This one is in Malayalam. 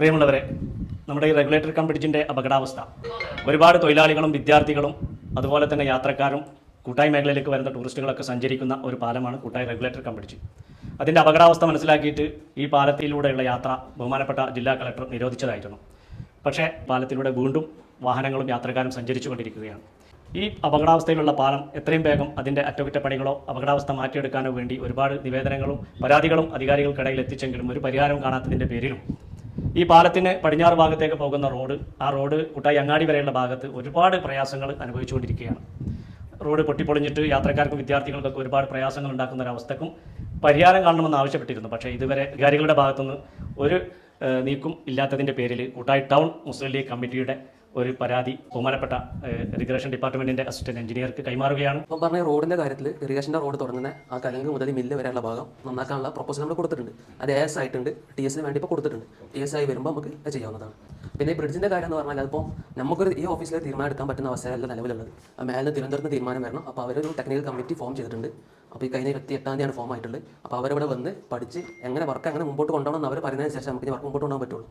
പ്രിയമുള്ളവരെ നമ്മുടെ ഈ റെഗുലേറ്റർ കം അപകടാവസ്ഥ. ഒരുപാട് തൊഴിലാളികളും വിദ്യാർത്ഥികളും അതുപോലെ തന്നെ യാത്രക്കാരും കൂട്ടായി മേഖലയിലേക്ക് വരുന്ന ടൂറിസ്റ്റുകളൊക്കെ സഞ്ചരിക്കുന്ന ഒരു പാലമാണ് കൂട്ടായി റെഗുലേറ്റർ കം ബ്രിഡ്ജ് അതിന്റെ അപകടാവസ്ഥ മനസ്സിലാക്കിയിട്ട് ഈ പാലത്തിലൂടെയുള്ള യാത്ര ബഹുമാനപ്പെട്ട ജില്ലാ കളക്ടർ നിരോധിച്ചതായിരുന്നു. പക്ഷേ പാലത്തിലൂടെ വീണ്ടും വാഹനങ്ങളും യാത്രക്കാരും സഞ്ചരിച്ചുകൊണ്ടിരിക്കുകയാണ്. ഈ അപകടാവസ്ഥയിലുള്ള പാലം എത്രയും വേഗം അതിന്റെ അറ്റകുറ്റപ്പണികളോ അപകടാവസ്ഥ മാറ്റിയെടുക്കാനോ വേണ്ടി ഒരുപാട് നിവേദനങ്ങളും പരാതികളും അധികാരികൾക്കിടയിൽ എത്തിച്ചെങ്കിലും ഒരു പരിഹാരം കാണാത്തതിന്റെ പേരിലും ഈ പാലത്തിന് പടിഞ്ഞാറ് ഭാഗത്തേക്ക് പോകുന്ന റോഡ് ആ റോഡ് കുട്ടായി അങ്ങാടി വരെയുള്ള ഭാഗത്ത് ഒരുപാട് പ്രയാസങ്ങൾ അനുഭവിച്ചുകൊണ്ടിരിക്കുകയാണ്. റോഡ് പൊട്ടിപ്പൊളിഞ്ഞിട്ട് യാത്രക്കാർക്കും വിദ്യാർത്ഥികൾക്കൊക്കെ ഒരുപാട് പ്രയാസങ്ങൾ ഉണ്ടാക്കുന്ന ഒരവസ്ഥക്കും പരിഹാരം കാണണമെന്ന് ആവശ്യപ്പെട്ടിരുന്നു. പക്ഷേ ഇതുവരെ അധികാരികളുടെ ഭാഗത്തുനിന്ന് ഒരു നീക്കും ഇല്ലാത്തതിന്റെ പേരിൽ കൂട്ടായി ടൗൺ മുസ്ലിം ലീഗ് കമ്മിറ്റിയുടെ ഒരു പരാതി ബഹുമാനപ്പെട്ട ഇറിഗേഷൻ ഡിപ്പാർട്ട്മെന്റിന്റെ അസിസ്റ്റന്റ് എഞ്ചിനീയർക്ക് കൈമാറുകയാണ്. ഇപ്പം പറഞ്ഞ റോഡിന്റെ കാര്യത്തിൽ ഇറിഗേഷന്റെ റോഡ് തുടങ്ങുന്ന ആ കലങ്ക് മുതൽ മില്ല് വരെയുള്ള ഭാഗം നന്നാക്കാനുള്ള പ്രൊപ്പോസൽ നമ്മൾ കൊടുത്തിട്ടുണ്ട്. അത് എസ് ആയിട്ടുണ്ട് ടി എസിന് വേണ്ടി ഇപ്പോൾ കൊടുത്തിട്ടുണ്ട്. ടി എസ് ആയി വരുമ്പോൾ നമുക്ക് ചെയ്യാവുന്നതാണ്. പിന്നെ ബ്രിഡ്ജിന്റെ കാര്യം എന്ന് പറഞ്ഞാൽ അതിപ്പോൾ നമുക്കൊരു ഈ ഓഫീസിൽ തീരുമാനം എടുക്കാൻ പറ്റുന്ന അവസ്ഥയല്ല നിലവിലുള്ളത്. ആ മേലെ തിരുവനന്തപുരത്ത് തീരുമാനം വരണം. അപ്പോൾ അവരൊരു ടെക്നിക്കൽ കമ്മിറ്റി ഫോം ചെയ്തിട്ടുണ്ട്. അപ്പോൾ ഈ കഴിഞ്ഞ ഇരുപത്തി എട്ടാം തീയതിയാണ് ഫോം ആയിട്ടുള്ളത്. അപ്പോൾ അവരവിടെ വന്ന് പഠിച്ച് എങ്ങനെ വർക്ക് എങ്ങനെ മുമ്പോട്ട് കൊണ്ടുപോകണം എന്ന് അവർ പറയുന്നതിന് ശേഷം നമുക്ക് വർക്ക് മുമ്പോട്ട് കൊണ്ടുപോകാൻ പറ്റുള്ളൂ.